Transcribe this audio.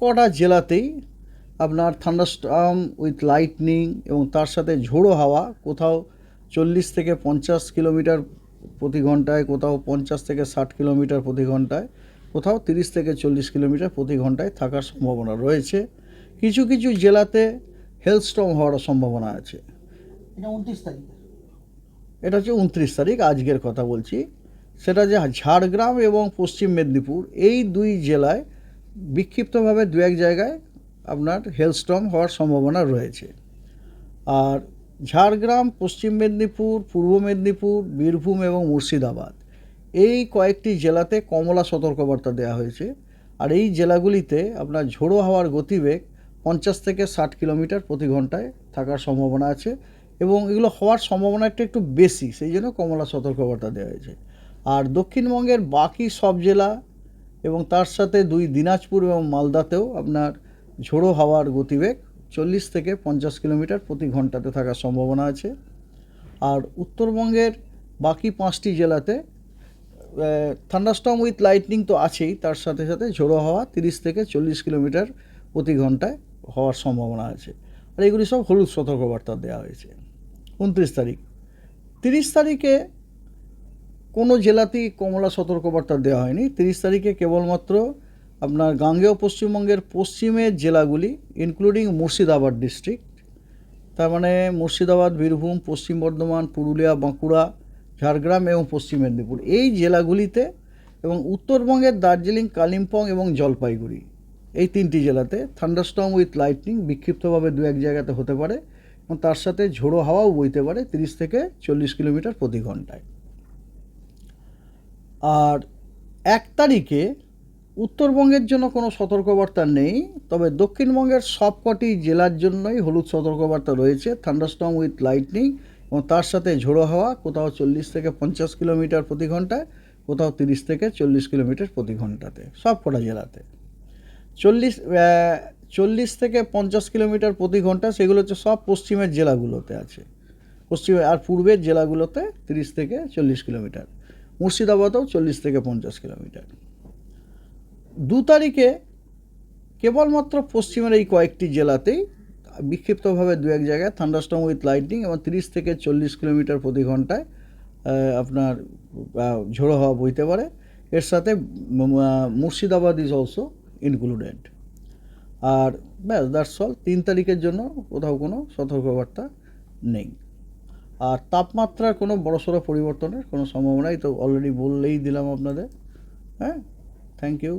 কটা জেলাতেই আপনার থান্ডারস্টর্ম উইথ লাইটনিং এবং তার সাথে ঝোড়ো হাওয়া কোথাও চল্লিশ থেকে পঞ্চাশ কিলোমিটার প্রতি ঘন্টায় কোথাও পঞ্চাশ থেকে ষাট কিলোমিটার প্রতি ঘন্টায় কোথাও তিরিশ থেকে চল্লিশ কিলোমিটার প্রতি ঘন্টায় থাকার সম্ভাবনা রয়েছে। কিছু কিছু জেলাতে হেলস্টর্ম হওয়ার সম্ভাবনা আছে। এটা উনত্রিশ তারিখ। এটা হচ্ছে উনত্রিশ তারিখ আজকের কথা বলছি। সেটা যে ঝাড়গ্রাম এবং পশ্চিম মেদিনীপুর এই দুই জেলায় বিক্ষিপ্তভাবে দু এক জায়গায় আপনার হেলস্টর্ম হওয়ার সম্ভাবনা রয়েছে। আর ঝাড়গ্রাম, পশ্চিম মেদিনীপুর, পূর্ব মেদিনীপুর, বীরভূম এবং মুর্শিদাবাদ, এই কয়েকটি জেলাতে কমলা সতর্কবার্তা দেওয়া হয়েছে। আর এই জেলাগুলিতে আপনার ঝোড়ো হাওয়ার গতিবেগ পঞ্চাশ থেকে ষাট কিলোমিটার প্রতি ঘন্টায় থাকার সম্ভাবনা আছে এবং এগুলো হওয়ার সম্ভাবনাটা একটু বেশি, সেই জন্য কমলা সতর্কবার্তা দেওয়া হয়েছে। আর দক্ষিণবঙ্গের বাকি সব জেলা এবং তার সাথে দুই দিনাজপুর এবং মালদাতেও আপনার ঝোড়ো হাওয়ার গতিবেগ চল্লিশ থেকে পঞ্চাশ কিলোমিটার প্রতি ঘন্টাতে থাকার সম্ভাবনা আছে। আর উত্তরবঙ্গের বাকি পাঁচটি জেলাতে থান্ডারস্টর্ম উইথ লাইটনিং তো আছেই, তার সাথে সাথে ঝোড়ো হাওয়া তিরিশ থেকে চল্লিশ কিলোমিটার প্রতি ঘন্টায় হওয়ার সম্ভাবনা আছে। আর এগুলি সব হলুদ সতর্কবার্তা দেওয়া হয়েছে। উনত্রিশ তারিখ। তিরিশ তারিখে কোনো জেলাতেই কমলা সতর্কবার্তা দেওয়া হয়নি। তিরিশ তারিখে কেবলমাত্র আপনার গাঙ্গেয় পশ্চিমবঙ্গের পশ্চিমের জেলাগুলি ইনক্লুডিং মুর্শিদাবাদ ডিস্ট্রিক্ট তার মানে মুর্শিদাবাদ, বীরভূম, পশ্চিম বর্ধমান, পুরুলিয়া, বাঁকুড়া, ঝাড়গ্রাম এবং পশ্চিম মেদিনীপুর। এই জেলাগুলিতে এবং উত্তরবঙ্গের দার্জিলিং, কালিম্পং এবং জলপাইগুড়ি, এই তিনটি জেলাতে থান্ডারস্টর্ম উইথ লাইটনিং বিক্ষিপ্তভাবে দু এক জায়গাতে হতে পারে এবং তার সাথে ঝোড়ো হাওয়াও বইতে পারে তিরিশ থেকে চল্লিশ কিলোমিটার প্রতি ঘন্টায়। আর এক তারিখে উত্তরবঙ্গের জন্য কোনো সতর্কবার্তা নেই, তবে দক্ষিণবঙ্গের সবকটি জেলার জন্যই হলুদ সতর্কবার্তা রয়েছে। থান্ডারস্টর্ম উইথ লাইটনিং এবং তার সাথে ঝোড়ো হাওয়া, কোথাও চল্লিশ থেকে পঞ্চাশ কিলোমিটার প্রতি ঘন্টায় কোথাও তিরিশ থেকে চল্লিশ কিলোমিটার প্রতি ঘন্টাতে, সব কটা জেলাতে। চল্লিশ চল্লিশ থেকে পঞ্চাশ কিলোমিটার প্রতি ঘণ্টা, সেগুলো হচ্ছে সব পশ্চিমের জেলাগুলোতে আছে। পশ্চিমে, আর পূর্বের জেলাগুলোতে তিরিশ থেকে চল্লিশ কিলোমিটার। মুর্শিদাবাদেও চল্লিশ থেকে পঞ্চাশ কিলোমিটার। দু তারিখে কেবলমাত্র পশ্চিমের এই কয়েকটি জেলাতেই বিক্ষিপ্তভাবে দু এক জায়গায় থান্ডারস্টর্ম উইথ লাইটিং এবং তিরিশ থেকে চল্লিশ কিলোমিটার প্রতি ঘন্টায় আপনার ঝোড়ো হওয়া বইতে পারে। এর সাথে মুর্শিদাবাদ ইজ অলসো ইনক্লুডেড আর ব্যাস দ্যাটস অল তিন তারিখের জন্য কোথাও কোনো সতর্কবার্তা নেই। আর তাপমাত্রার কোনো বড়ো সড়ো পরিবর্তনের কোনো সম্ভাবনাই তো অলরেডি বললেই দিলাম আপনাদের। হ্যাঁ? Thank you